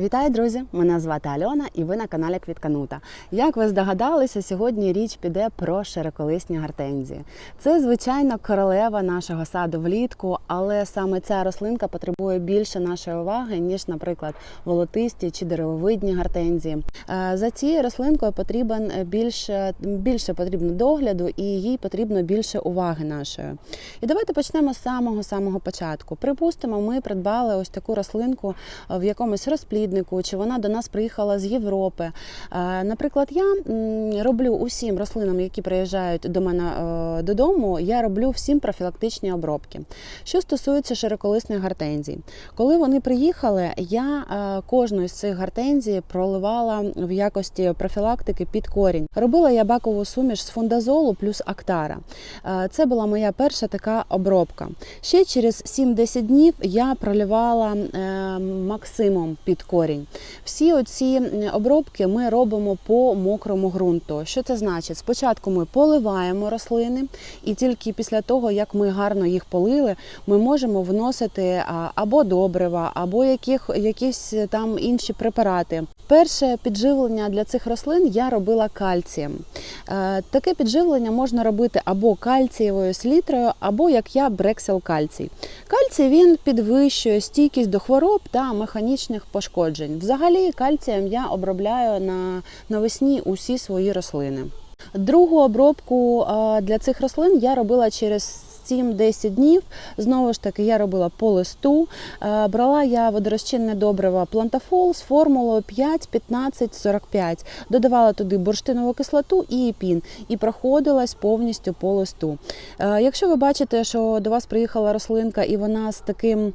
Вітаю, друзі! Мене звати Альона, і ви на каналі Квітканута. Як ви здогадалися, сьогодні річ піде про широколисні гортензії. Це звичайно королева нашого саду влітку, але саме ця рослинка потребує більше нашої уваги ніж, наприклад, волотисті чи деревовидні гортензії. Е, За цією рослинкою потрібен більше, більше потрібно догляду і їй потрібно більше уваги нашої. І давайте почнемо з самого самого початку. Припустимо, ми придбали ось таку рослинку в якомусь розпліднику, чи вона до нас приїхала з Європи. Е, Наприклад, я роблю усім рослинам, які приїжджають до мене е, додому, я роблю всім профілактичні обробки. Що стосується широколисних гортензій, коли вони приїхали, я е, кожну з цих гортензій проливала в якості профілактики під корінь. Робила я бакову суміш з фундазолу плюс актара. Це була моя перша така обробка. Ще через 7-10 днів я проливала максимум під корінь. Всі оці обробки ми робимо по мокрому ґрунту. Що це значить? Спочатку ми поливаємо рослини, і тільки після того, як ми гарно їх полили, ми можемо вносити або добрива, або яких, якісь там інші препарати. Перше підживлення для цих рослин я робила кальцієм. Е, Таке підживлення можна робити або кальцієвою селітрою, або як я брексел кальцій. Кальцій він підвищує стійкість до хвороб та механічних пошкоджень. Взагалі, кальцієм я обробляю на навесні усі свої рослини. Другу обробку для цих рослин я робила через 7-10 днів. Знову ж таки, я робила по листу. Е, Брала я водорозчинне добриво плантафол з формулою 5, 15, 45. Додавала туди бурштинову кислоту і епін і проходилась повністю по листу. Е, Якщо ви бачите, що до вас приїхала рослинка і вона з таким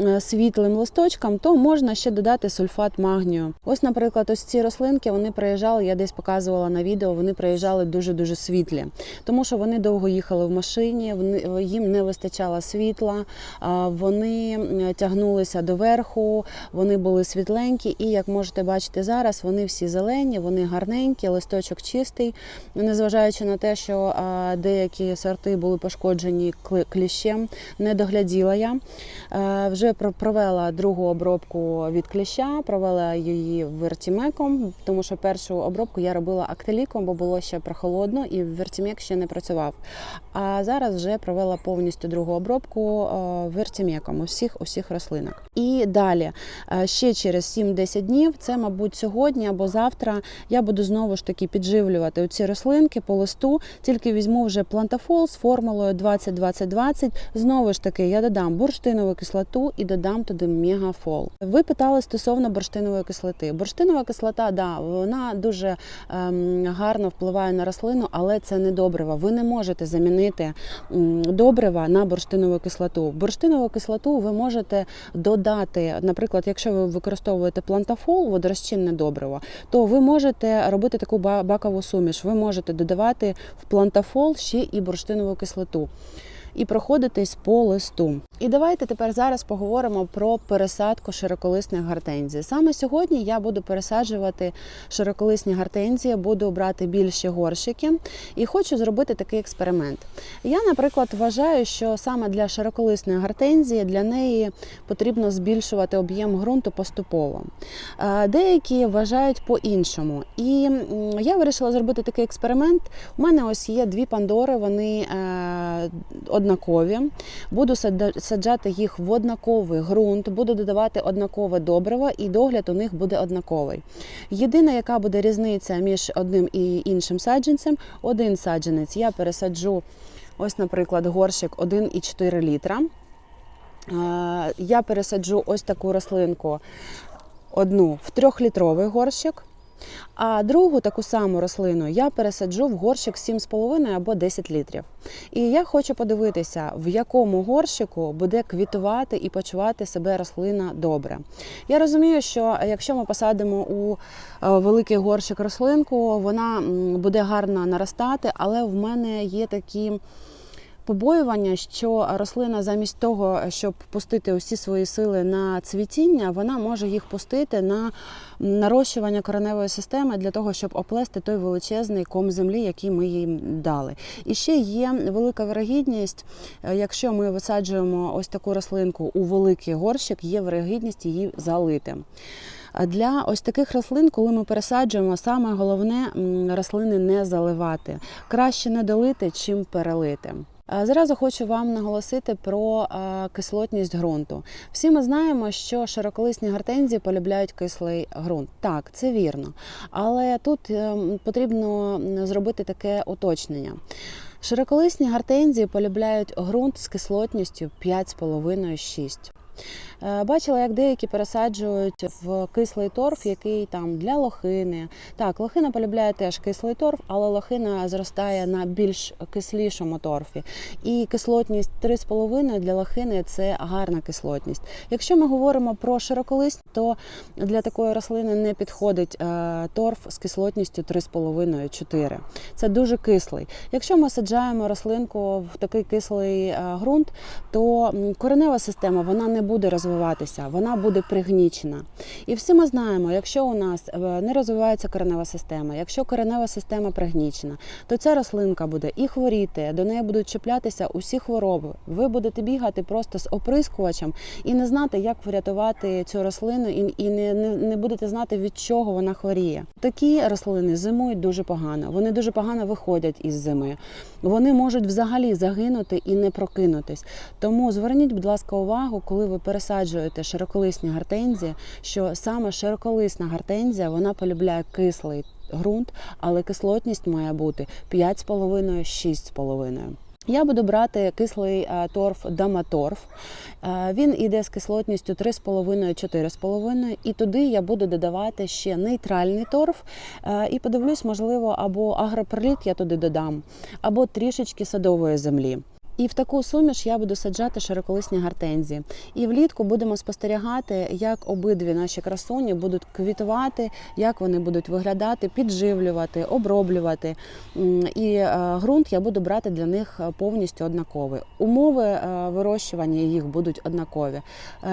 е, світлим листочком, то можна ще додати сульфат магнію. Ось, наприклад, ось ці рослинки вони приїжджали, я десь показувала на відео, вони приїжджали дуже-дуже світлі, тому що вони довго їхали в машині, вони, їм не вистачало світла, вони тягнулися до верху, вони були світленькі, і як можете бачити зараз, вони всі зелені, вони гарненькі, листочок чистий, незважаючи на те, що деякі сорти були пошкоджені кліщем, не догляділа я. Е, Вже провела другу обробку від кліща, провела її вертімеком, тому що першу обробку я робила актеліком, бо було ще прохолодно і вертімек ще не працював. А зараз вже провела повністю другу обробку е, вертімеком усіх усіх рослинок. І далі е, ще через 7-10 днів, це, мабуть, сьогодні або завтра, я буду знову ж таки підживлювати ці рослинки по листу, тільки візьму вже плантафол з формулою 20-20-20. Знову ж таки, я додам бурштинову кислоту і додам туди мегафол. Ви питали стосовно бурштинової кислоти. Бурштинова кислота, да, вона дуже ем, гарно впливає на рослину, але це не добрива. Ви не можете замінити добрива на бурштинову кислоту. Бурштинову кислоту ви можете додати, наприклад, якщо ви використовуєте плантафол, водорозчинне добриво, то ви можете робити таку ба- бакову суміш. Ви можете додавати в плантафол ще і бурштинову кислоту. І проходитись по листу. І давайте тепер зараз поговоримо про пересадку широколисних гортензій. Саме сьогодні я буду пересаджувати широколисні гортензії, буду брати більші горщики і хочу зробити такий експеримент. Я, наприклад, вважаю, що саме для широколисної гортензії для неї потрібно збільшувати об'єм ґрунту поступово. Е, Деякі вважають по-іншому. І я вирішила зробити такий експеримент. У мене ось є дві пандори, вони е, однакові. Буду саджати їх в однаковий ґрунт, буду додавати однакове добриво, і догляд у них буде однаковий. Єдина, яка буде різниця між одним і іншим саджанцем, один саджанець я пересаджу, ось, наприклад, горщик 1,4 літра. Я пересаджу ось таку рослинку одну в трьохлітровий горщик, а другу таку саму рослину я пересаджу в горщик 7,5 або 10 літрів. І я хочу подивитися, в якому горщику буде квітувати і почувати себе рослина добре. Я розумію, що якщо ми посадимо у е, великий горщик рослинку, вона буде гарно наростати, але в мене є такі побоювання, що рослина замість того, щоб пустити усі свої сили на цвітіння, вона може їх пустити на нарощування кореневої системи для того, щоб оплести той величезний ком землі, який ми їй дали. І ще є велика вирогідність, е, якщо ми висаджуємо ось таку рослинку у великий горщик, є вирогідність її залити. Для ось таких рослин, коли ми пересаджуємо, саме головне рослини не заливати. Краще не долити, чим перелити. А Зразу хочу вам наголосити про кислотність ґрунту. Всі ми знаємо, що широколисні гортензії полюбляють кислий ґрунт. Так, це вірно. Але тут ем, потрібно зробити таке уточнення. Широколисні гортензії полюбляють ґрунт з кислотністю 5,5-6. Е, Бачила, як деякі пересаджують в кислий торф, який там для лохини. Так, лохина полюбляє теж кислий торф, але лохина зростає на більш кислішому торфі. І кислотність 3,5 для лохини це гарна кислотність. Якщо ми говоримо про широколисть, то для такої рослини не підходить е, торф з кислотністю 3,5-4. Це дуже кислий. Якщо ми саджаємо рослинку в такий кислий е, ґрунт, то коренева система вона не буде розвиватися, вона буде пригнічена. І всі ми знаємо, якщо у нас е, не розвивається коренева система, якщо коренева система пригнічена, то ця рослинка буде і хворіти, до неї будуть чіплятися усі хвороби. Ви будете бігати просто з оприскувачем і не знати, як врятувати цю рослину, і, не, не, не будете знати, від чого вона хворіє. Такі рослини зимують дуже погано. Вони дуже погано виходять із зими. Вони можуть взагалі загинути і не прокинутись. Тому зверніть, будь ласка, увагу, коли ви пересаджуєте широколисні гортензії, що саме широколисна гортензія вона полюбляє кислий ґрунт, але кислотність має бути 5,5-6,5. Я буду брати кислий е, торф Даматорф. Е, Він іде з кислотністю 3,5-4,5. І туди я буду додавати ще нейтральний торф. Е, І подивлюсь, можливо, або агроперліт я туди додам, або трішечки садової землі. І в таку суміш я буду саджати широколисні гортензії. І влітку будемо спостерігати, як обидві наші красуні будуть квітувати, як вони будуть виглядати, підживлювати, оброблювати. І е, ґрунт я буду брати для них е, повністю однаковий. Умови е, вирощування їх будуть однакові.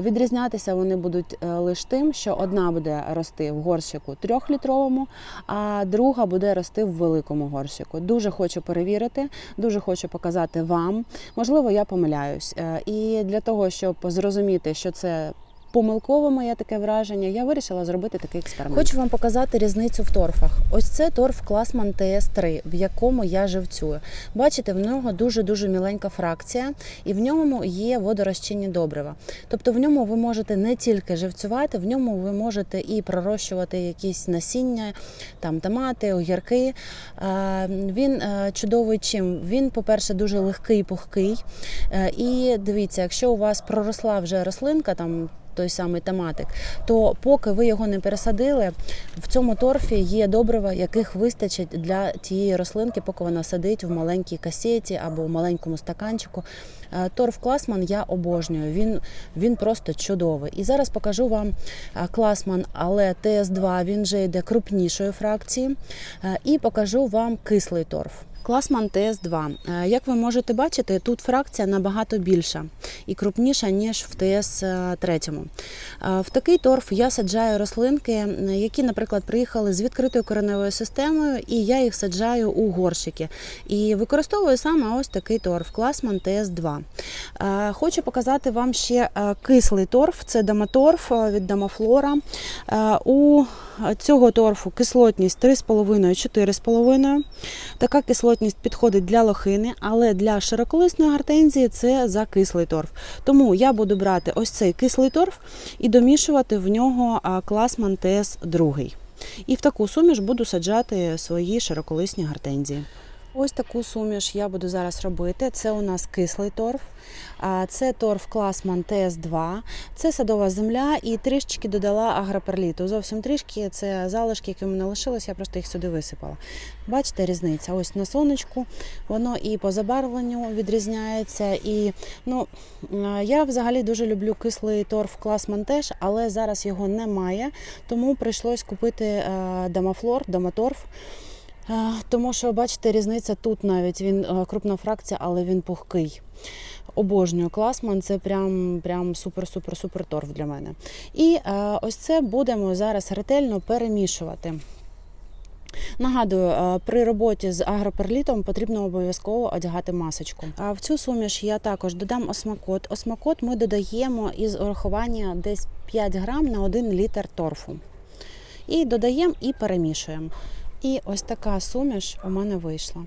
Відрізнятися вони будуть лише тим, що одна буде рости в горщику трьохлітровому, а друга буде рости в великому горщику. Дуже хочу перевірити, дуже хочу показати вам. Можливо, я помиляюсь. Е, І для того, щоб зрозуміти, що це помилкове моє таке враження, я вирішила зробити такий експеримент. Хочу вам показати різницю в торфах. Ось це торф Класман ТС3, в якому я живцюю. Бачите, в нього дуже дуже міленька фракція, і в ньому є водорозчинні добрива. Тобто в ньому ви можете не тільки живцювати, в ньому ви можете і пророщувати якісь насіння, там томати, огірки. Е, Він е, чудовий чим. Він, по-перше, дуже легкий, пухкий. Е, І дивіться, якщо у вас проросла вже рослинка, там той самий томатик, то поки ви його не пересадили, в цьому торфі є добрива, яких вистачить для тієї рослинки, поки вона сидить в маленькій касеті або в маленькому стаканчику. Е, Торф Класман я обожнюю. Він, він просто чудовий. І зараз покажу вам е, Класман, але ТС2 він вже йде крупнішої фракції. Е, І покажу вам кислий торф. Класман ТС2. Е, Як ви можете бачити, тут фракція набагато більша і крупніша, ніж в ТС3. Е, В такий торф я саджаю рослинки, е, які, наприклад, приїхали з відкритою кореневою системою, і я їх саджаю у горщики. І використовую саме ось такий торф Класман ТС2. Е, Хочу показати вам ще е, кислий торф, це даматорф е, від Дамафлора. Е, У цього торфу кислотність 3,5-4,5. Така кислотність підходить для лохини, але для широколисної гортензії це закислий торф. Тому я буду брати ось цей кислий торф і домішувати в нього клас Мантес ТС 2. І в таку суміш буду саджати свої широколисні гортензії. Ось таку суміш я буду зараз робити. Це у нас кислий торф, це торф Класман ТС2, це садова земля і трішечки додала агроперліту. Зовсім трішки це залишки, які в мене лишилися, я просто їх сюди висипала. Бачите, різниця. Ось на сонечку воно і по забарвленню відрізняється. І ну я взагалі дуже люблю кислий торф Класман теж, але зараз його немає, тому прийшлось купити е, Дамафлор, Даматорф. Е, Тому що, бачите, різниця тут навіть він е, крупна фракція, але він пухкий. Обожнюю класман, це прям, прям супер-супер-супер торф для мене. І е, ось це будемо зараз ретельно перемішувати. Нагадую, е, при роботі з агроперлітом потрібно обов'язково одягати масочку. А в цю суміш я також додам осмакот. Осмакот ми додаємо із урахування десь 5 грам на 1 літр торфу. І додаємо і перемішуємо. І ось така суміш у мене вийшла.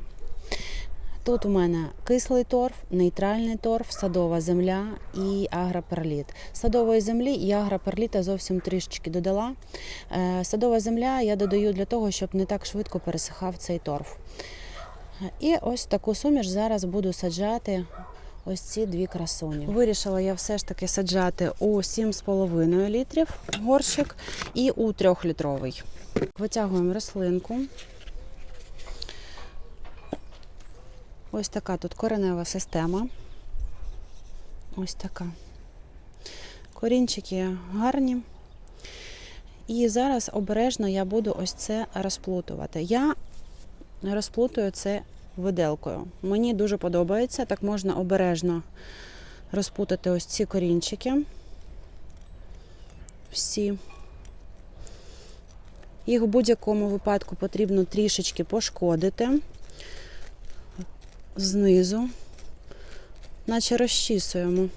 Тут у мене кислий торф, нейтральний торф, садова земля і агроперліт. Садової землі і агроперліта зовсім трішечки додала. Е, Садова земля я додаю для того, щоб не так швидко пересихав цей торф. І ось таку суміш зараз буду саджати. Ось ці дві красуні. Вирішила я все ж таки саджати у 7,5 літрів горщик і у 3-літровий. Витягуємо рослинку. Ось така тут коренева система. Ось така. Корінчики гарні. І зараз обережно я буду ось це розплутувати. Я розплутую це виделкою. Мені дуже подобається, так можна обережно розпутати ось ці корінчики. Всі. Їх в будь-якому випадку потрібно трішечки пошкодити знизу, наче розчісуємо.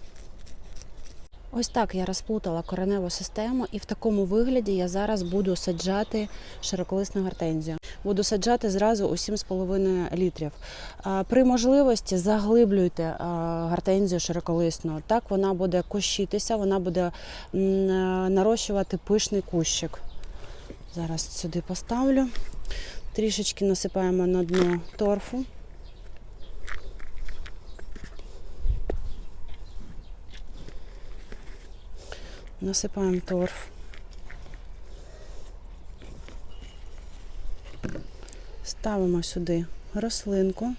Ось так я розплутала кореневу систему, і в такому вигляді я зараз буду саджати широколисну гортензію. Буду саджати зразу у 7,5 літрів. При можливості заглиблюйте гортензію широколисну. Так вона буде кущитися, вона буде е, нарощувати пишний кущик. Зараз сюди поставлю. Трішечки насипаємо на дно торфу. Насипаємо торф. Ставимо сюди рослинку.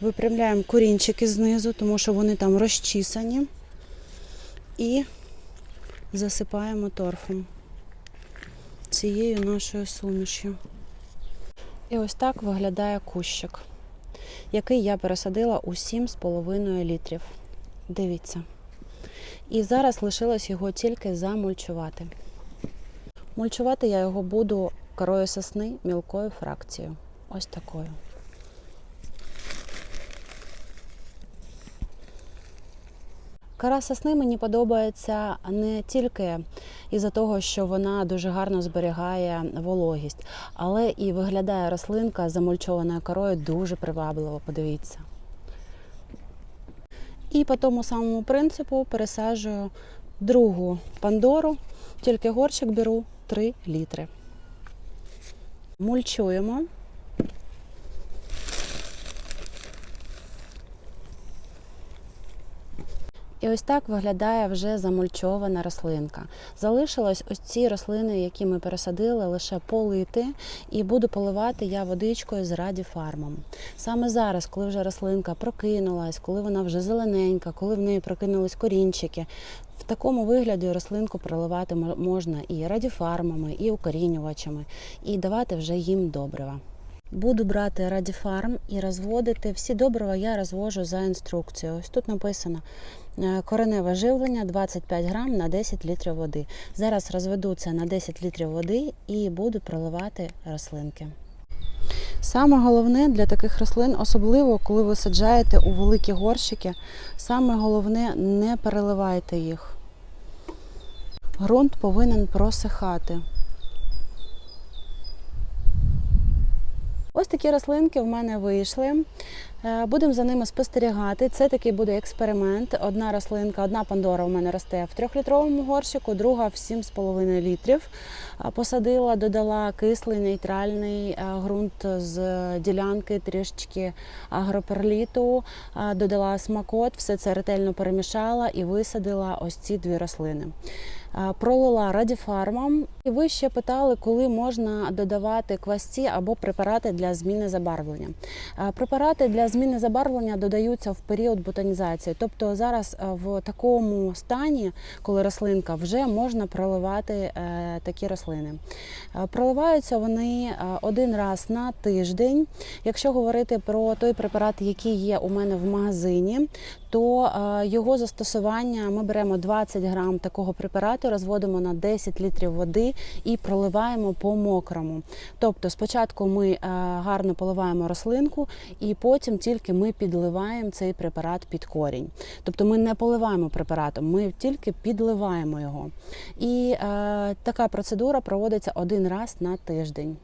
Випрямляємо корінчики знизу, тому що вони там розчісані. І засипаємо торфом цією нашою сумішю. І ось так виглядає кущик який я пересадила у 7,5 літрів. Дивіться. І зараз лишилось його тільки замульчувати. Мульчувати я його буду корою сосни мілкою фракцією. Ось такою. Кора сосни мені подобається не тільки із-за того, що вона дуже гарно зберігає вологість, але і виглядає рослинка замульчованою корою дуже привабливо, подивіться. І по тому самому принципу пересаджую другу пандору, тільки горщик беру 3 літри. Мульчуємо. І ось так виглядає вже замульчована рослинка. Залишилось ось ці рослини, які ми пересадили, лише полити, і буду поливати я водичкою з радіфармом. Саме зараз, коли вже рослинка прокинулась, коли вона вже зелененька, коли в неї прокинулись корінчики. В такому вигляді рослинку проливати можна і радіфармами, і укорінювачами, і давати вже їм добрива. Буду брати радіфарм і розводити. Всі добрива я розвожу за інструкцією. Ось тут написано е, кореневе живлення 25 грам на 10 літрів води. Зараз розведу це на 10 літрів води і буду проливати рослинки. Саме головне для таких рослин, особливо коли ви саджаєте у великі горщики, саме головне не переливайте їх. Грунт повинен просихати. Ось такі рослинки в мене вийшли. Е, Будемо за ними спостерігати. Це такий буде експеримент. Одна рослинка, одна пандора у мене росте в трьохлітровому горщику, друга в 7,5 літрів. Е, Посадила, додала кислий нейтральний е, ґрунт з ділянки, трішечки агроперліту, додала смакот, все це ретельно перемішала і висадила ось ці дві рослини. Пролила радіфармом. І ви ще питали, коли можна додавати квасці або препарати для зміни забарвлення. Препарати для зміни забарвлення додаються в період ботанізації. Тобто зараз в такому стані, коли рослинка вже можна проливати е, такі рослини. Проливаються вони один раз на тиждень. Якщо говорити про той препарат, який є у мене в магазині, то е, його застосування ми беремо 20 грам такого препарату, розводимо на 10 літрів води і проливаємо по мокрому. Тобто, спочатку ми е, гарно поливаємо рослинку, і потім тільки ми підливаємо цей препарат під корінь. Тобто ми не поливаємо препаратом, ми тільки підливаємо його. І е, така процедура проводиться один раз на тиждень.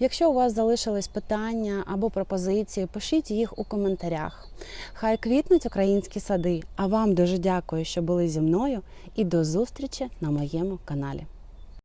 Якщо у вас залишились питання або пропозиції, пишіть їх у коментарях. Хай квітнуть українські сади. А вам дуже дякую, що були зі мною, і до зустрічі на моєму каналі.